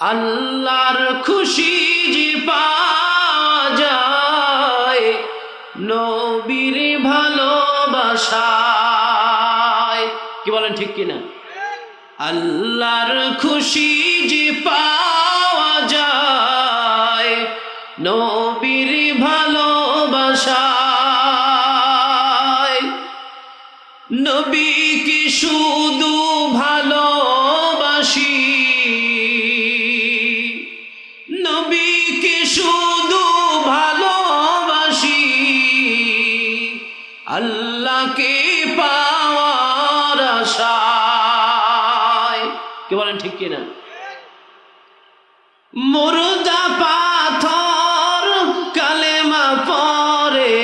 আল্লাহর খুশি যে পাওয়া যায় নবীর ভালোবাসায়। কি বলেন ঠিক কিনা? আল্লাহর খুশি যে আল্লাহকে পাওয়ার আশায়। কি বলেন ঠিক কিনা? মুর্দা পাথর কালেমা পরে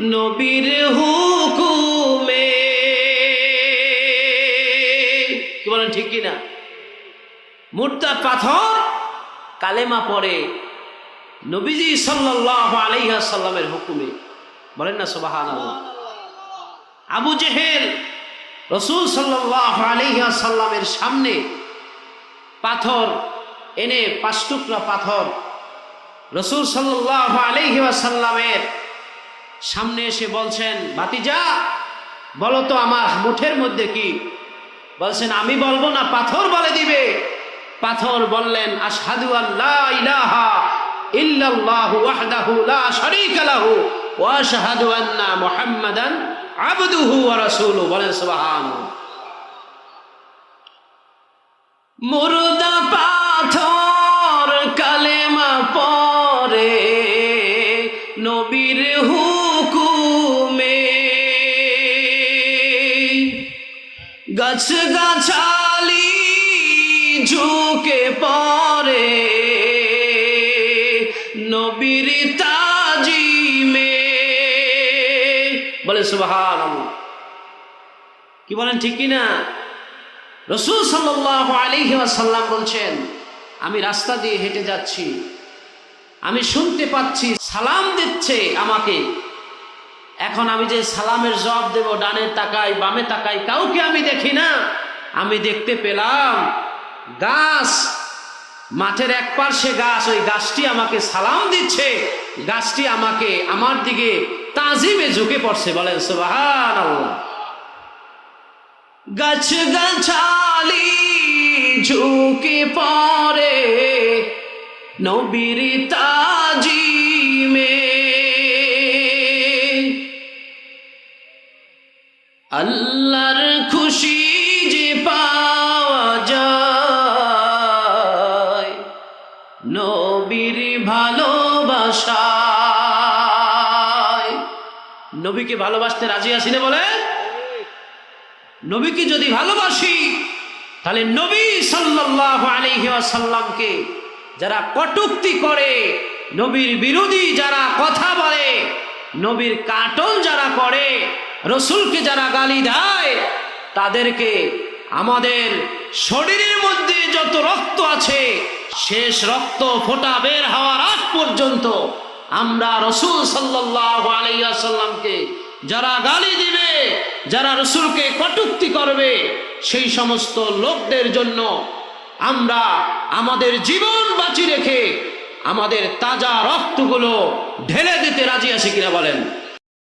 নবীর হুকুমে। কি বলেন ঠিক কিনা? মুর্দা পাথর কালেমা পরে নবীজি সাল্লাহ আলাইহা সাল্লামের হুকুমে। বলেন না সুবাহান আবু জেহেল রসুল সাল্লাহ আলাইহা সাল্লামের সামনে পাথর এনে পাঁচ টুকরা পাথর রসুল সাল্লাহ আলহি সাল্লামের সামনে এসে বলছেন, ভাতিজা, বলো তো আমার মুঠের মধ্যে কি? বলছেন, আমি বলব না, পাথর বলে দিবে। পাথর বললেন, আশহাদু আল্লাহ ইল্লাল্লাহু ওয়াহদাহু লা শারীকা লাহু ওয়া আশহাদু আন্না মুহাম্মাদান আবদুহু ওয়া রাসূলুহু বলেন সুবহানাল্লাহ। মুর্দা পাথর কালেমা পরে নবীর হুকুমে গাছ গাছালি ঝুঁকে পরে নবীর তাজিমে। বলে সুবহান কি বলেন, ঠিক কিনা? রসুল সাল্লাহ আলিহি সাল্লাম বলছেন, আমি রাস্তা দিয়ে হেঁটে যাচ্ছি, আমি শুনতে পাচ্ছি সালাম দিচ্ছে আমাকে। এখন আমি যে সালামের জবাব দেব ডানের তাকাই বামে তাকাই কাউকে আমি দেখি না। আমি দেখতে পেলাম গাছ মাঠের এক পার্শ্বে গাছ, ওই গাছটি আমাকে সালাম দিচ্ছে। গাছটি আমাকে আমার দিকে তাজিমে ঝুঁকে পড়ছে, বলেন সুবাহান আল্লাহ গাছ গাছালি ঝুঁকে পরে নবীর তাজিমে। আল্লাহর খুশি নবীর ভালোবাসায়। নবীকে ভালোবাসতে রাজি আছি না বলে? নবীকে যদি ভালোবাসি, তাহলে নবী সাল্লাহ আলহিহাসাল্লামকে যারা কটুক্তি করে, নবীর বিরোধী যারা কথা বলে, নবীর কাটল যারা করে, রসুলকে যারা গালি দেয়, তাদেরকে আমাদের শরীরের মধ্যে যত রক্ত আছে শেষ রক্ত ফোটা বের হওয়ার আগ পর্যন্ত আমরা রসুল সাল্লাহ যারা গালি দিবে, যারা রসুলকে কটুক্তি করবে, সেই সমস্ত লোকদের জন্য আমরা আমাদের জীবন বাঁচি রেখে আমাদের তাজা রক্তগুলো ঢেলে দিতে রাজি আছি কিনা বলেন।